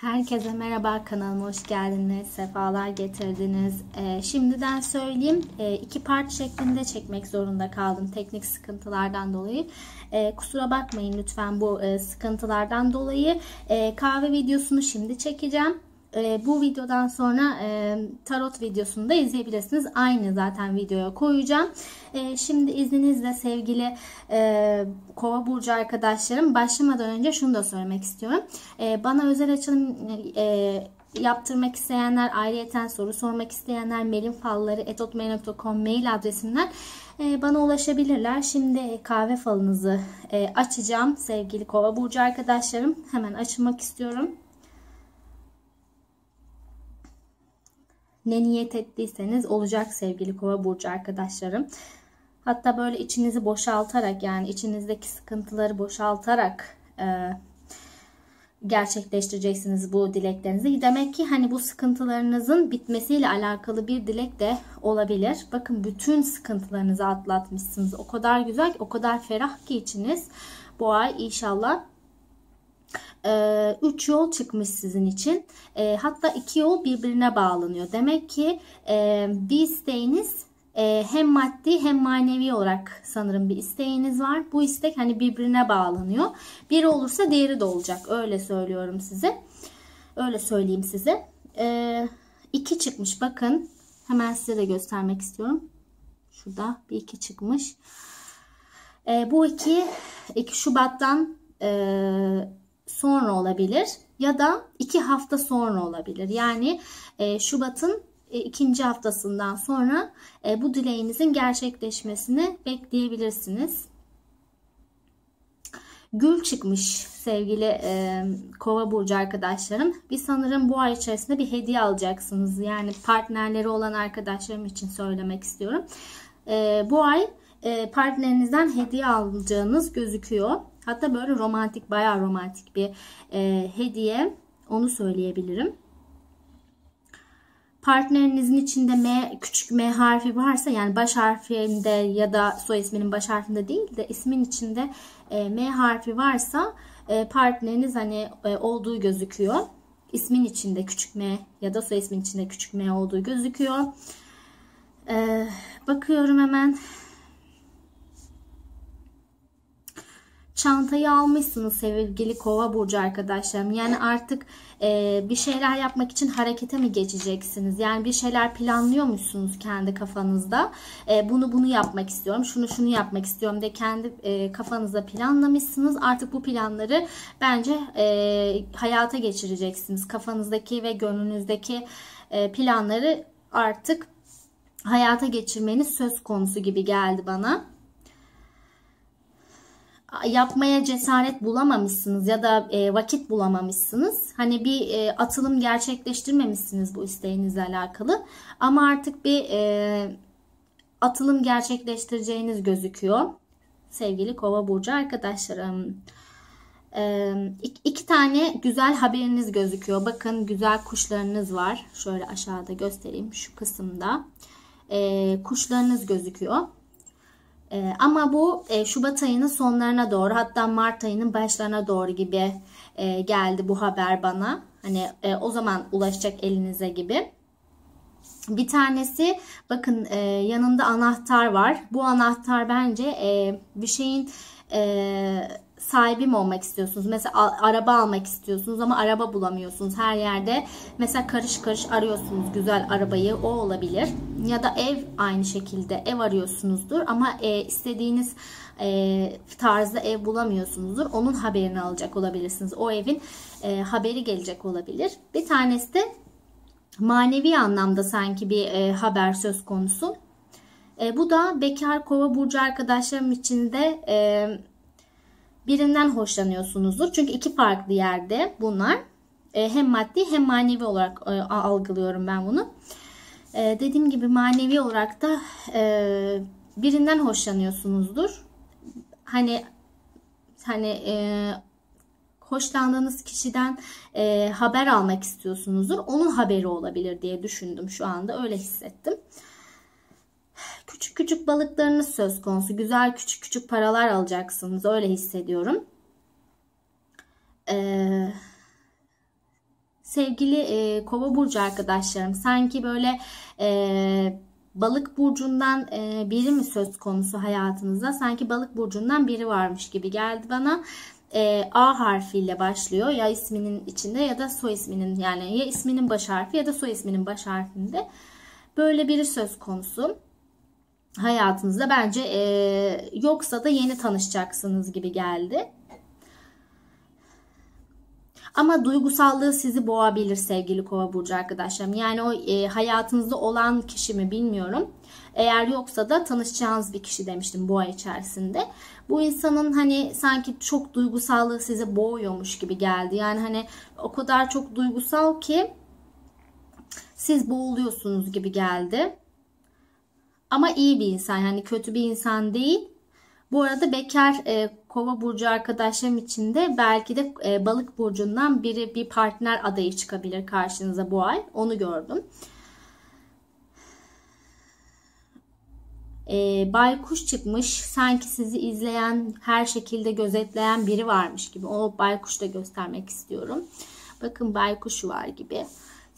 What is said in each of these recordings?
Herkese merhaba kanalıma hoş geldiniz. Sefalar getirdiniz. Ee, şimdiden söyleyeyim e, iki part şeklinde çekmek zorunda kaldım teknik sıkıntılardan dolayı. E, kusura bakmayın lütfen bu e, sıkıntılardan dolayı. E, kahve videosunu şimdi çekeceğim. E, bu videodan sonra e, tarot videosunu da izleyebilirsiniz. Aynı zaten videoya koyacağım. E, şimdi izninizle sevgili e, Kova burcu arkadaşlarım başlamadan önce şunu da söylemek istiyorum. E, bana özel açılım e, yaptırmak isteyenler, ayrıyeten soru sormak isteyenler melinfalları.com mail adresimden bana ulaşabilirler. Şimdi kahve falınızı açacağım sevgili Kova burcu arkadaşlarım. Hemen açmak istiyorum. Ne niyet ettiyseniz olacak sevgili kova burcu arkadaşlarım. Hatta böyle içinizi boşaltarak yani içinizdeki sıkıntıları boşaltarak e, gerçekleştireceksiniz bu dileklerinizi. Demek ki hani bu sıkıntılarınızın bitmesiyle alakalı bir dilek de olabilir. Bakın bütün sıkıntılarınızı atlatmışsınız. O kadar güzel, o kadar ferah ki içiniz. Bu ay inşallah 3 ee, yol çıkmış sizin için. E, hatta iki yol birbirine bağlanıyor. Demek ki e, bir isteğiniz e, hem maddi hem manevi olarak sanırım bir isteğiniz var. Bu istek hani birbirine bağlanıyor. Biri olursa diğeri de olacak. Öyle söylüyorum size. Öyle söyleyeyim size. E, çıkmış bakın. Hemen size de göstermek istiyorum. Şurada bir iki çıkmış. Bu iki, 2 Şubat'tan e, sonra olabilir ya da iki hafta sonra olabilir. Yani e, Şubat'ın e, ikinci haftasından sonra e, bu dileğinizin gerçekleşmesini bekleyebilirsiniz. Gül çıkmış sevgili e, kova burcu arkadaşlarım. Bir sanırım bu ay içerisinde bir hediye alacaksınız. Yani partnerleri olan arkadaşlarım için söylemek istiyorum. E, bu ay e, partnerinizden hediye alacağınız gözüküyor. Hatta böyle romantik, bayağı romantik bir e, hediye. Onu söyleyebilirim. Partnerinizin içinde M, küçük M harfi varsa yani baş harfinde ya da soy isminin baş harfinde değil de ismin içinde e, M harfi varsa e, partneriniz hani e, olduğu gözüküyor. İsmin içinde küçük M ya da soy ismin içinde küçük M olduğu gözüküyor. E, bakıyorum hemen. Çantayı almışsınız sevgili kova burcu arkadaşlarım. Yani artık e, bir şeyler yapmak için harekete mi geçeceksiniz? Yani bir şeyler planlıyor musunuz kendi kafanızda? E, bunu bunu yapmak istiyorum, şunu şunu yapmak istiyorum de kendi e, kafanızda planlamışsınız. Artık bu planları bence e, hayata geçireceksiniz. Kafanızdaki ve gönlünüzdeki e, planları artık hayata geçirmeniz söz konusu gibi geldi bana yapmaya cesaret bulamamışsınız ya da e, vakit bulamamışsınız. Hani bir e, atılım gerçekleştirmemişsiniz bu isteğinizle alakalı. Ama artık bir e, atılım gerçekleştireceğiniz gözüküyor. Sevgili Kova burcu arkadaşlarım. E, iki tane güzel haberiniz gözüküyor. Bakın güzel kuşlarınız var. Şöyle aşağıda göstereyim şu kısımda. E, kuşlarınız gözüküyor. E, ama bu e, Şubat ayının sonlarına doğru hatta Mart ayının başlarına doğru gibi e, geldi bu haber bana. Hani e, o zaman ulaşacak elinize gibi. Bir tanesi bakın e, yanında anahtar var. Bu anahtar bence e, bir şeyin e, sahibi mi olmak istiyorsunuz? Mesela araba almak istiyorsunuz ama araba bulamıyorsunuz her yerde. Mesela karış karış arıyorsunuz güzel arabayı o olabilir. Ya da ev aynı şekilde ev arıyorsunuzdur ama e, istediğiniz e, tarzda ev bulamıyorsunuzdur. Onun haberini alacak olabilirsiniz. O evin e, haberi gelecek olabilir. Bir tanesi de manevi anlamda sanki bir e, haber söz konusu. E, bu da bekar kova burcu arkadaşlarım için de e, birinden hoşlanıyorsunuzdur. Çünkü iki farklı yerde bunlar. E, hem maddi hem manevi olarak e, algılıyorum ben bunu. E, dediğim gibi manevi olarak da birinden hoşlanıyorsunuzdur. Hani hani hoşlandığınız kişiden haber almak istiyorsunuzdur. Onun haberi olabilir diye düşündüm şu anda. Öyle hissettim. Küçük küçük balıklarınız söz konusu. Güzel küçük küçük paralar alacaksınız. Öyle hissediyorum. Ee, sevgili e, kova burcu arkadaşlarım sanki böyle e, balık burcundan e, biri mi söz konusu hayatınızda sanki balık burcundan biri varmış gibi geldi bana e, A harfiyle başlıyor ya isminin içinde ya da soy isminin yani ya isminin baş harfi ya da soy isminin baş harfinde böyle biri söz konusu hayatınızda bence e, yoksa da yeni tanışacaksınız gibi geldi. Ama duygusallığı sizi boğabilir sevgili kova burcu arkadaşlarım. Yani o e, hayatınızda olan kişi mi bilmiyorum. Eğer yoksa da tanışacağınız bir kişi demiştim bu ay içerisinde. Bu insanın hani sanki çok duygusallığı sizi boğuyormuş gibi geldi. Yani hani o kadar çok duygusal ki siz boğuluyorsunuz gibi geldi. Ama iyi bir insan yani kötü bir insan değil. Bu arada bekar e, kova burcu arkadaşlarım için de belki de e, balık burcundan biri bir partner adayı çıkabilir karşınıza bu ay. Onu gördüm. E, baykuş çıkmış. Sanki sizi izleyen, her şekilde gözetleyen biri varmış gibi. O baykuş da göstermek istiyorum. Bakın baykuş var gibi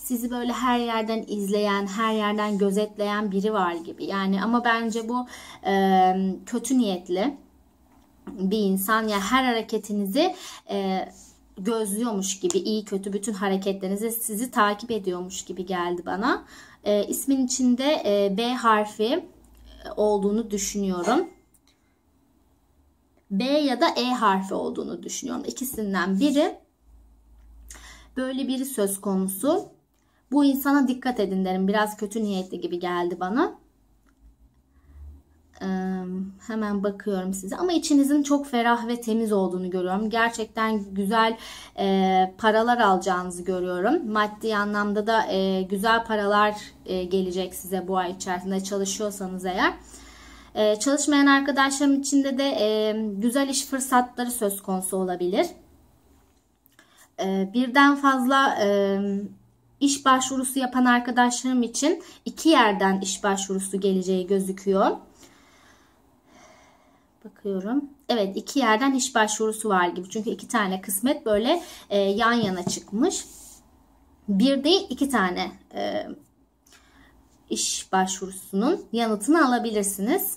sizi böyle her yerden izleyen, her yerden gözetleyen biri var gibi. Yani ama bence bu e, kötü niyetli bir insan. Yani her hareketinizi e, gözlüyormuş gibi, iyi kötü bütün hareketlerinizi sizi takip ediyormuş gibi geldi bana. E, ismin içinde e, B harfi olduğunu düşünüyorum. B ya da E harfi olduğunu düşünüyorum. İkisinden biri böyle biri söz konusu. Bu insana dikkat edin derim. Biraz kötü niyetli gibi geldi bana. Ee, hemen bakıyorum size. Ama içinizin çok ferah ve temiz olduğunu görüyorum. Gerçekten güzel e, paralar alacağınızı görüyorum. Maddi anlamda da e, güzel paralar e, gelecek size bu ay içerisinde çalışıyorsanız eğer. E, çalışmayan arkadaşlarım içinde de e, güzel iş fırsatları söz konusu olabilir. E, birden fazla... E, iş başvurusu yapan arkadaşlarım için iki yerden iş başvurusu geleceği gözüküyor. Bakıyorum. Evet iki yerden iş başvurusu var gibi. Çünkü iki tane kısmet böyle e, yan yana çıkmış. Bir değil iki tane e, iş başvurusunun yanıtını alabilirsiniz.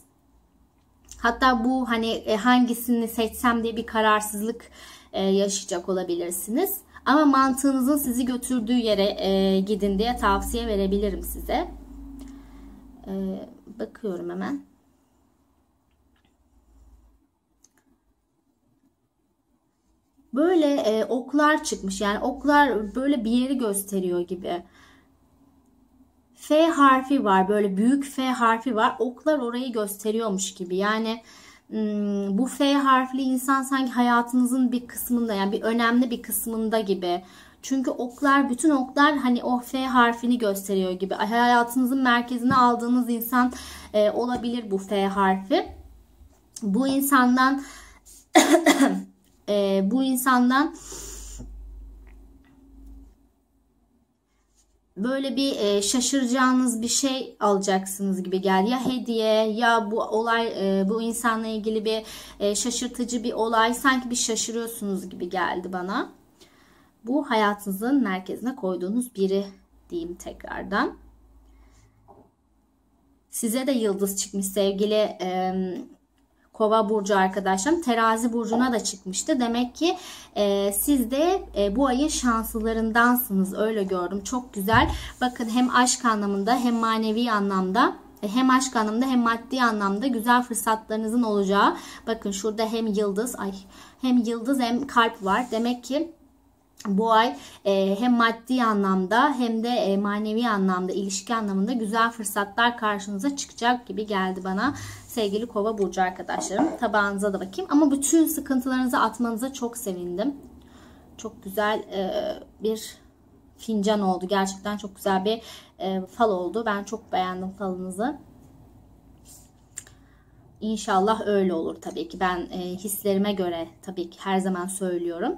Hatta bu hani e, hangisini seçsem diye bir kararsızlık e, yaşayacak olabilirsiniz. Ama mantığınızın sizi götürdüğü yere e, gidin diye tavsiye verebilirim size. E, bakıyorum hemen. Böyle e, oklar çıkmış. Yani oklar böyle bir yeri gösteriyor gibi. F harfi var. Böyle büyük F harfi var. Oklar orayı gösteriyormuş gibi. Yani bu F harfli insan sanki hayatınızın bir kısmında yani bir önemli bir kısmında gibi. Çünkü oklar bütün oklar hani o F harfini gösteriyor gibi. Hayatınızın merkezine aldığınız insan e, olabilir bu F harfi. Bu insandan e, bu insandan böyle bir e, şaşıracağınız bir şey alacaksınız gibi geldi. Ya hediye ya bu olay e, bu insanla ilgili bir e, şaşırtıcı bir olay sanki bir şaşırıyorsunuz gibi geldi bana. Bu hayatınızın merkezine koyduğunuz biri diyeyim tekrardan. Size de yıldız çıkmış sevgili e, Kova burcu arkadaşlarım terazi burcuna da çıkmıştı. Demek ki e, siz de e, bu ayın şanslılarındansınız. Öyle gördüm. Çok güzel. Bakın hem aşk anlamında hem manevi anlamda e, hem aşk anlamda hem maddi anlamda güzel fırsatlarınızın olacağı. Bakın şurada hem yıldız ay hem yıldız hem kalp var. Demek ki bu ay e, hem maddi anlamda hem de e, manevi anlamda ilişki anlamında güzel fırsatlar karşınıza çıkacak gibi geldi bana sevgili kova burcu arkadaşlarım tabağınıza da bakayım. Ama bütün sıkıntılarınızı atmanıza çok sevindim. Çok güzel e, bir fincan oldu. Gerçekten çok güzel bir e, fal oldu. Ben çok beğendim falınızı. İnşallah öyle olur tabii ki. Ben e, hislerime göre tabii ki her zaman söylüyorum.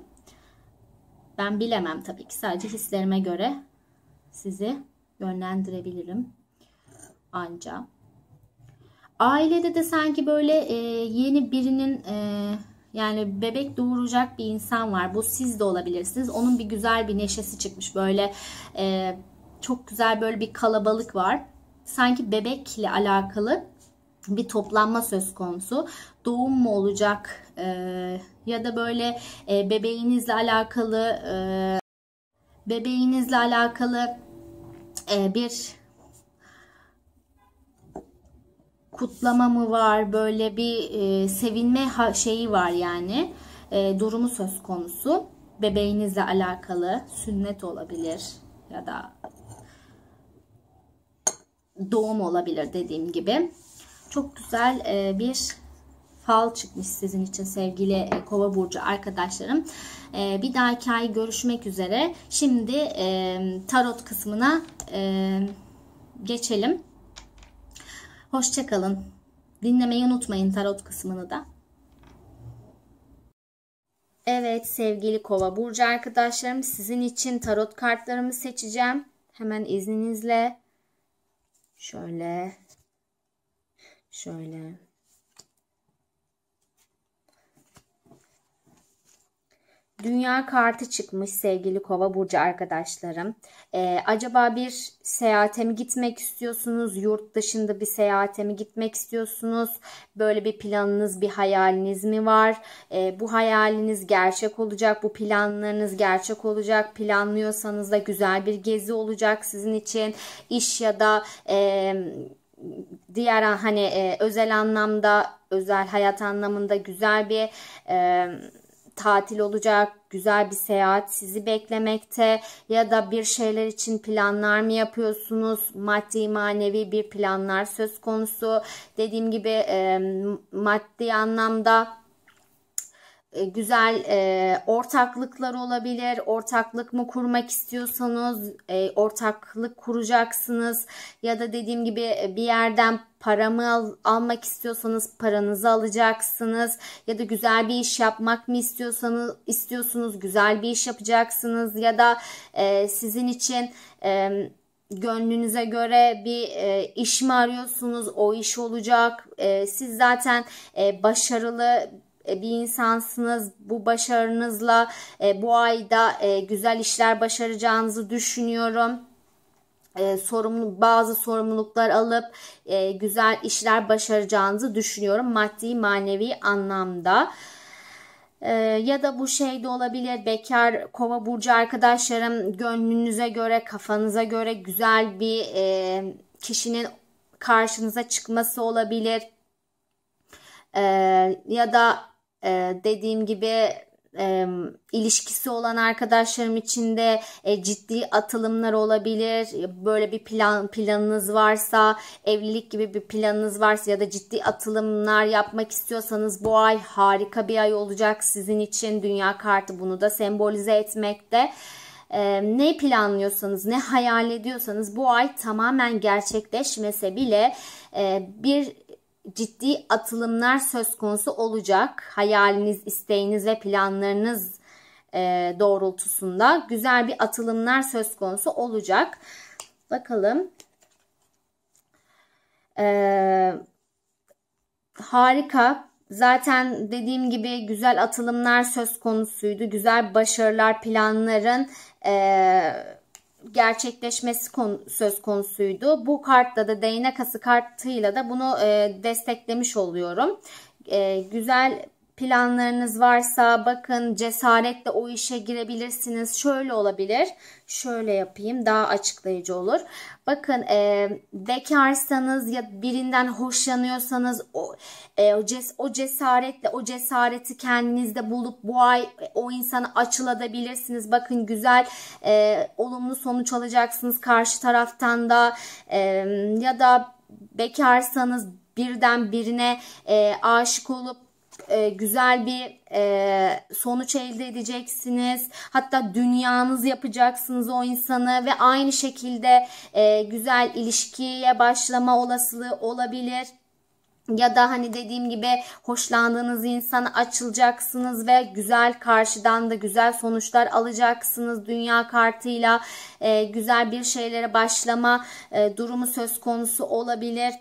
Ben bilemem tabii ki. Sadece hislerime göre sizi yönlendirebilirim. Anca. Ailede de sanki böyle e, yeni birinin e, Yani bebek doğuracak bir insan var. Bu siz de olabilirsiniz. Onun bir güzel bir neşesi çıkmış. Böyle e, çok güzel böyle bir kalabalık var. Sanki bebekle alakalı bir toplanma söz konusu. Doğum mu olacak e, ya da böyle e, bebeğinizle alakalı e, bebeğinizle alakalı e, bir kutlama mı var böyle bir e, sevinme şeyi var yani. E, durumu söz konusu. Bebeğinizle alakalı sünnet olabilir ya da doğum olabilir dediğim gibi. Çok güzel e, bir fal çıkmış sizin için sevgili e, kova burcu arkadaşlarım. E, bir dahaki ay görüşmek üzere. Şimdi e, tarot kısmına geçelim Hoşçakalın. Dinlemeyi unutmayın tarot kısmını da. Evet sevgili kova burcu arkadaşlarım sizin için tarot kartlarımı seçeceğim. Hemen izninizle şöyle şöyle Dünya kartı çıkmış sevgili kova burcu arkadaşlarım. Ee, acaba bir seyahate mi gitmek istiyorsunuz? Yurt dışında bir seyahate mi gitmek istiyorsunuz? Böyle bir planınız, bir hayaliniz mi var? Ee, bu hayaliniz gerçek olacak. Bu planlarınız gerçek olacak. Planlıyorsanız da güzel bir gezi olacak sizin için. İş ya da... E, diğer hani e, özel anlamda özel hayat anlamında güzel bir e, tatil olacak, güzel bir seyahat sizi beklemekte ya da bir şeyler için planlar mı yapıyorsunuz? Maddi manevi bir planlar söz konusu. Dediğim gibi maddi anlamda güzel e, ortaklıklar olabilir. Ortaklık mı kurmak istiyorsanız e, ortaklık kuracaksınız. Ya da dediğim gibi e, bir yerden paramı al, almak istiyorsanız paranızı alacaksınız. Ya da güzel bir iş yapmak mı istiyorsanız istiyorsunuz güzel bir iş yapacaksınız. Ya da e, sizin için e, gönlünüze göre bir e, iş mi arıyorsunuz? O iş olacak. E, siz zaten e, başarılı e, bir insansınız. Bu başarınızla e, bu ayda e, güzel işler başaracağınızı düşünüyorum. sorumlu bazı sorumluluklar alıp güzel işler başaracağınızı düşünüyorum maddi manevi anlamda. ya da bu şey de olabilir bekar kova burcu arkadaşlarım gönlünüze göre kafanıza göre güzel bir kişinin karşınıza çıkması olabilir. ya da e, dediğim gibi e, ilişkisi olan arkadaşlarım için de e, ciddi atılımlar olabilir. Böyle bir plan planınız varsa, evlilik gibi bir planınız varsa ya da ciddi atılımlar yapmak istiyorsanız bu ay harika bir ay olacak sizin için. Dünya kartı bunu da sembolize etmekte. E, ne planlıyorsanız, ne hayal ediyorsanız bu ay tamamen gerçekleşmese bile e, bir ciddi atılımlar söz konusu olacak. Hayaliniz, isteğiniz ve planlarınız e, doğrultusunda güzel bir atılımlar söz konusu olacak. Bakalım. Ee, harika. Zaten dediğim gibi güzel atılımlar söz konusuydu. Güzel başarılar, planların e, gerçekleşmesi konu, söz konusuydu. Bu kartta da değnek ası kartıyla da bunu e, desteklemiş oluyorum. E, güzel planlarınız varsa bakın cesaretle o işe girebilirsiniz. Şöyle olabilir. Şöyle yapayım daha açıklayıcı olur. Bakın e, bekarsanız ya birinden hoşlanıyorsanız o, e, o, ces, o cesaretle o cesareti kendinizde bulup bu ay o insana açılabilirsiniz. Bakın güzel e, olumlu sonuç alacaksınız karşı taraftan da e, ya da bekarsanız birden birine e, aşık olup e, güzel bir e, sonuç elde edeceksiniz. Hatta dünyanız yapacaksınız o insanı ve aynı şekilde e, güzel ilişkiye başlama olasılığı olabilir. Ya da hani dediğim gibi hoşlandığınız insana açılacaksınız ve güzel karşıdan da güzel sonuçlar alacaksınız. Dünya kartıyla e, güzel bir şeylere başlama e, durumu söz konusu olabilir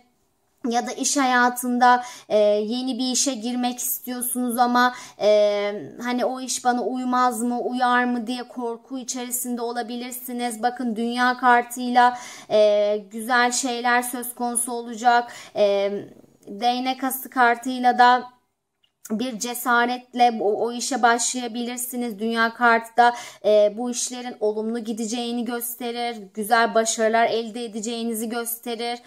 ya da iş hayatında e, yeni bir işe girmek istiyorsunuz ama e, hani o iş bana uymaz mı uyar mı diye korku içerisinde olabilirsiniz. Bakın dünya kartıyla e, güzel şeyler söz konusu olacak. E, değnek ası kartıyla da bir cesaretle o, o işe başlayabilirsiniz. Dünya kartı da e, bu işlerin olumlu gideceğini gösterir. Güzel başarılar elde edeceğinizi gösterir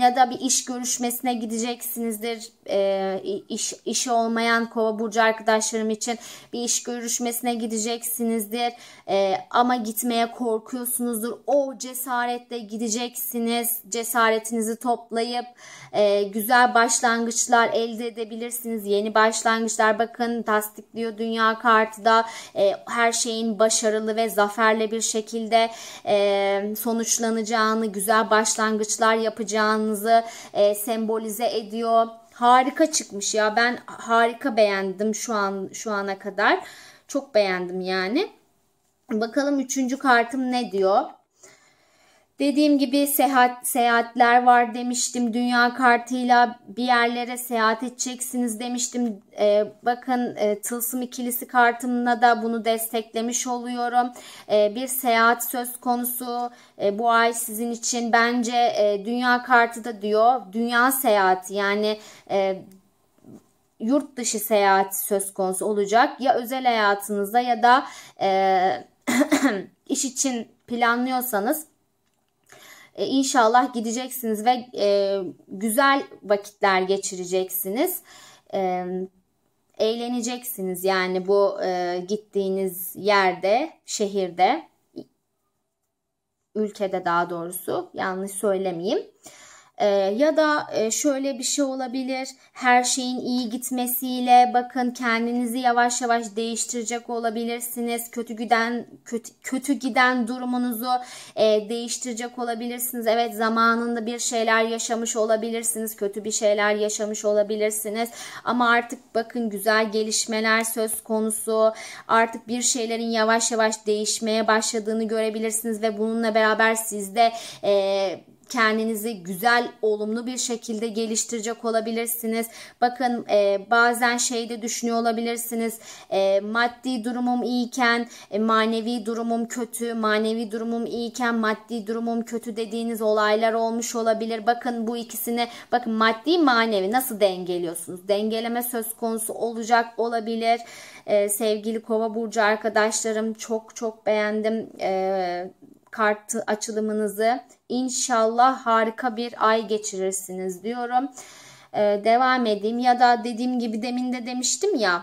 ya da bir iş görüşmesine gideceksinizdir. E, iş, işi olmayan kova burcu arkadaşlarım için bir iş görüşmesine gideceksinizdir. Ama gitmeye korkuyorsunuzdur. O cesaretle gideceksiniz. Cesaretinizi toplayıp güzel başlangıçlar elde edebilirsiniz. Yeni başlangıçlar bakın tasdikliyor dünya kartı da her şeyin başarılı ve zaferle bir şekilde sonuçlanacağını, güzel başlangıçlar yapacağınızı e, sembolize ediyor. Harika çıkmış ya. Ben harika beğendim şu an şu ana kadar. Çok beğendim yani. Bakalım üçüncü kartım ne diyor? Dediğim gibi seyahat seyahatler var demiştim. Dünya kartıyla bir yerlere seyahat edeceksiniz demiştim. Ee, bakın e, tılsım ikilisi kartımla da bunu desteklemiş oluyorum. Ee, bir seyahat söz konusu e, bu ay sizin için. Bence e, dünya kartı da diyor. Dünya seyahati yani e, yurt dışı seyahat söz konusu olacak. Ya özel hayatınızda ya da e, iş için planlıyorsanız e, inşallah gideceksiniz ve e, güzel vakitler geçireceksiniz. E, eğleneceksiniz yani bu e, gittiğiniz yerde, şehirde, ülkede daha doğrusu yanlış söylemeyeyim. E, ya da e, şöyle bir şey olabilir. Her şeyin iyi gitmesiyle bakın kendinizi yavaş yavaş değiştirecek olabilirsiniz. Kötü giden kötü, kötü giden durumunuzu e, değiştirecek olabilirsiniz. Evet zamanında bir şeyler yaşamış olabilirsiniz. Kötü bir şeyler yaşamış olabilirsiniz. Ama artık bakın güzel gelişmeler söz konusu. Artık bir şeylerin yavaş yavaş değişmeye başladığını görebilirsiniz ve bununla beraber sizde e, kendinizi güzel, olumlu bir şekilde geliştirecek olabilirsiniz. Bakın e, bazen şeyde düşünüyor olabilirsiniz. E, maddi durumum iyiyken e, manevi durumum kötü, manevi durumum iyiyken maddi durumum kötü dediğiniz olaylar olmuş olabilir. Bakın bu ikisini bakın maddi manevi nasıl dengeliyorsunuz? Dengeleme söz konusu olacak olabilir. E, sevgili Kova burcu arkadaşlarım çok çok beğendim. E, kartı açılımınızı. İnşallah harika bir ay geçirirsiniz diyorum. Ee, devam edeyim ya da dediğim gibi demin de demiştim ya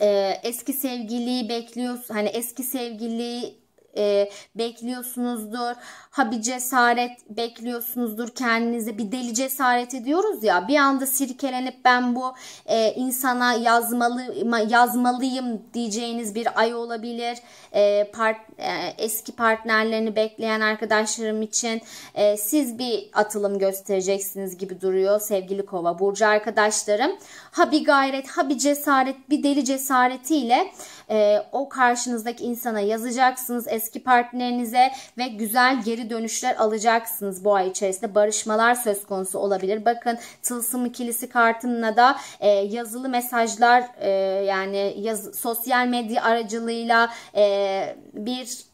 e, eski sevgiliyi bekliyorsun hani eski sevgili e, bekliyorsunuzdur. Ha bir cesaret bekliyorsunuzdur kendinize. Bir deli cesaret ediyoruz ya. Bir anda sirkelenip ben bu e, insana yazmalı yazmalıyım diyeceğiniz bir ay olabilir. E, part, e, eski partnerlerini bekleyen arkadaşlarım için e, siz bir atılım göstereceksiniz gibi duruyor sevgili kova burcu arkadaşlarım. Ha bir gayret ha bir cesaret bir deli cesaretiyle e, o karşınızdaki insana yazacaksınız eski partnerinize ve güzel geri dönüşler alacaksınız bu ay içerisinde. Barışmalar söz konusu olabilir. Bakın tılsım ikilisi kartımla da e, yazılı mesajlar e, yani yaz, sosyal medya aracılığıyla e, bir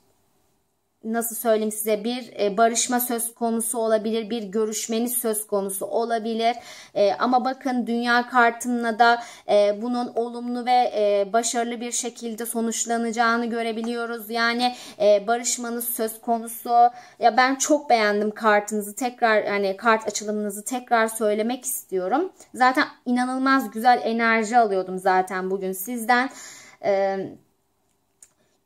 nasıl söyleyeyim size bir e, barışma söz konusu olabilir, bir görüşmeniz söz konusu olabilir. E, ama bakın dünya kartımla da e, bunun olumlu ve başarılı bir şekilde sonuçlanacağını görebiliyoruz. Yani barışmanız söz konusu. Ya ben çok beğendim kartınızı. Tekrar yani kart açılımınızı tekrar söylemek istiyorum. Zaten inanılmaz güzel enerji alıyordum zaten bugün sizden. Eee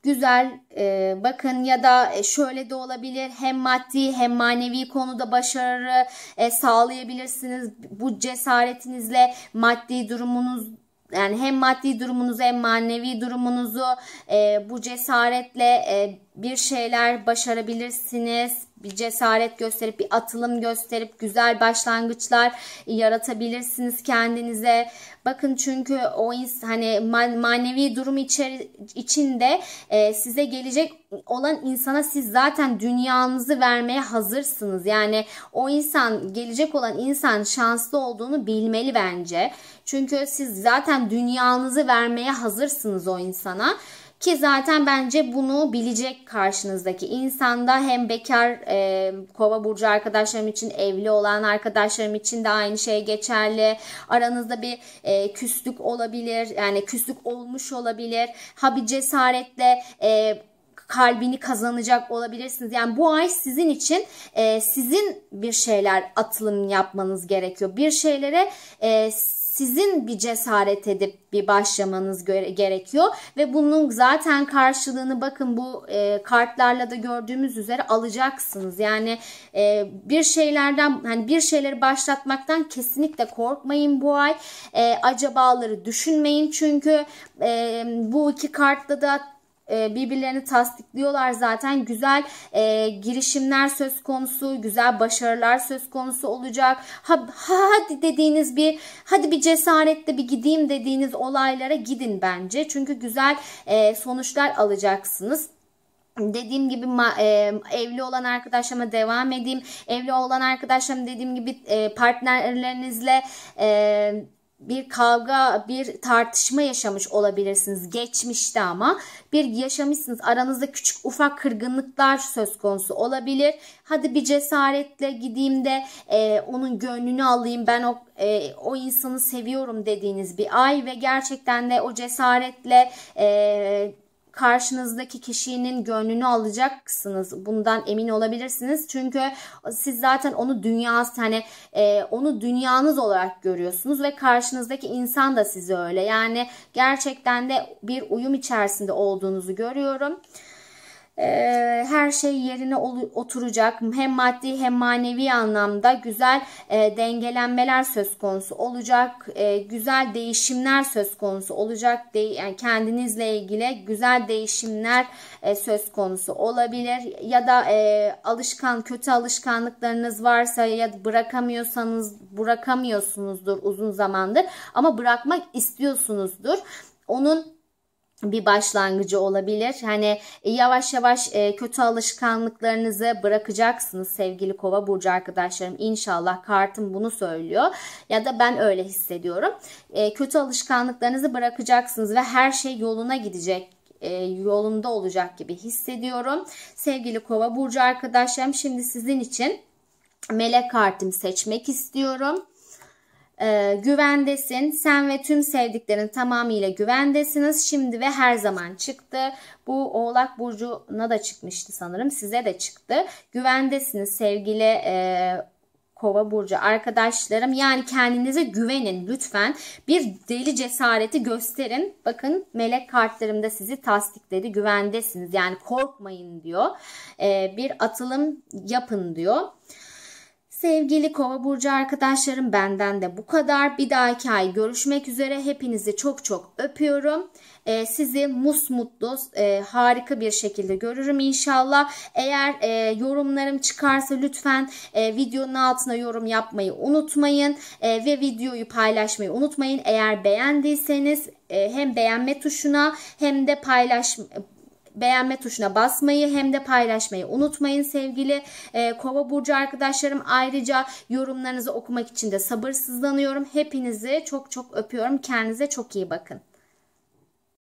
güzel e, bakın ya da e, şöyle de olabilir hem maddi hem manevi konuda başarı e, sağlayabilirsiniz bu cesaretinizle maddi durumunuz yani hem maddi durumunuzu hem manevi durumunuzu e, bu cesaretle e, bir şeyler başarabilirsiniz. Bir cesaret gösterip bir atılım gösterip güzel başlangıçlar yaratabilirsiniz kendinize. Bakın çünkü o hani manevi durum içeri, içinde e, size gelecek olan insana siz zaten dünyanızı vermeye hazırsınız. Yani o insan gelecek olan insan şanslı olduğunu bilmeli bence. Çünkü siz zaten dünyanızı vermeye hazırsınız o insana. Ki zaten bence bunu bilecek karşınızdaki insanda hem bekar e, kova burcu arkadaşlarım için evli olan arkadaşlarım için de aynı şey geçerli. Aranızda bir e, küslük olabilir yani küslük olmuş olabilir. Ha bir cesaretle e, kalbini kazanacak olabilirsiniz. Yani bu ay sizin için e, sizin bir şeyler atılım yapmanız gerekiyor. Bir şeylere e, sizin bir cesaret edip bir başlamanız gerekiyor ve bunun zaten karşılığını bakın bu e, kartlarla da gördüğümüz üzere alacaksınız. Yani e, bir şeylerden hani bir şeyleri başlatmaktan kesinlikle korkmayın bu ay. E, acabaları düşünmeyin çünkü e, bu iki kartla da e, birbirlerini tasdikliyorlar zaten. Güzel e, girişimler söz konusu, güzel başarılar söz konusu olacak. Ha, hadi dediğiniz bir, hadi bir cesaretle bir gideyim dediğiniz olaylara gidin bence. Çünkü güzel e, sonuçlar alacaksınız. Dediğim gibi e, evli olan arkadaşlarıma devam edeyim. Evli olan arkadaşlarım dediğim gibi e, partnerlerinizle e, bir kavga, bir tartışma yaşamış olabilirsiniz geçmişte ama bir yaşamışsınız. Aranızda küçük ufak kırgınlıklar söz konusu olabilir. Hadi bir cesaretle gideyim de e, onun gönlünü alayım. Ben o e, o insanı seviyorum dediğiniz bir ay ve gerçekten de o cesaretle e, karşınızdaki kişinin gönlünü alacaksınız. Bundan emin olabilirsiniz. Çünkü siz zaten onu dünyası hani e, onu dünyanız olarak görüyorsunuz ve karşınızdaki insan da sizi öyle. Yani gerçekten de bir uyum içerisinde olduğunuzu görüyorum. Ee, her şey yerine oturacak. Hem maddi hem manevi anlamda güzel e, dengelenmeler söz konusu olacak. E, güzel değişimler söz konusu olacak. yani kendinizle ilgili güzel değişimler e, söz konusu olabilir. Ya da alışkan kötü alışkanlıklarınız varsa ya bırakamıyorsanız bırakamıyorsunuzdur uzun zamandır ama bırakmak istiyorsunuzdur. Onun bir başlangıcı olabilir. Hani e, yavaş yavaş e, kötü alışkanlıklarınızı bırakacaksınız sevgili Kova burcu arkadaşlarım. İnşallah kartım bunu söylüyor ya da ben öyle hissediyorum. E, kötü alışkanlıklarınızı bırakacaksınız ve her şey yoluna gidecek yolunda olacak gibi hissediyorum. Sevgili Kova burcu arkadaşlarım şimdi sizin için melek kartımı seçmek istiyorum e, güvendesin. Sen ve tüm sevdiklerin tamamıyla güvendesiniz. Şimdi ve her zaman çıktı. Bu Oğlak Burcu'na da çıkmıştı sanırım. Size de çıktı. Güvendesiniz sevgili e, Kova burcu arkadaşlarım yani kendinize güvenin lütfen bir deli cesareti gösterin bakın melek kartlarımda sizi tasdikledi güvendesiniz yani korkmayın diyor ee, bir atılım yapın diyor Sevgili Kova burcu arkadaşlarım benden de bu kadar. Bir dahaki ay görüşmek üzere. Hepinizi çok çok öpüyorum. Ee, sizi musmutlu, e, harika bir şekilde görürüm inşallah. Eğer e, yorumlarım çıkarsa lütfen e, videonun altına yorum yapmayı unutmayın. E, ve videoyu paylaşmayı unutmayın. Eğer beğendiyseniz e, hem beğenme tuşuna hem de paylaş beğenme tuşuna basmayı hem de paylaşmayı unutmayın sevgili e, Kova burcu arkadaşlarım. Ayrıca yorumlarınızı okumak için de sabırsızlanıyorum. Hepinizi çok çok öpüyorum. Kendinize çok iyi bakın.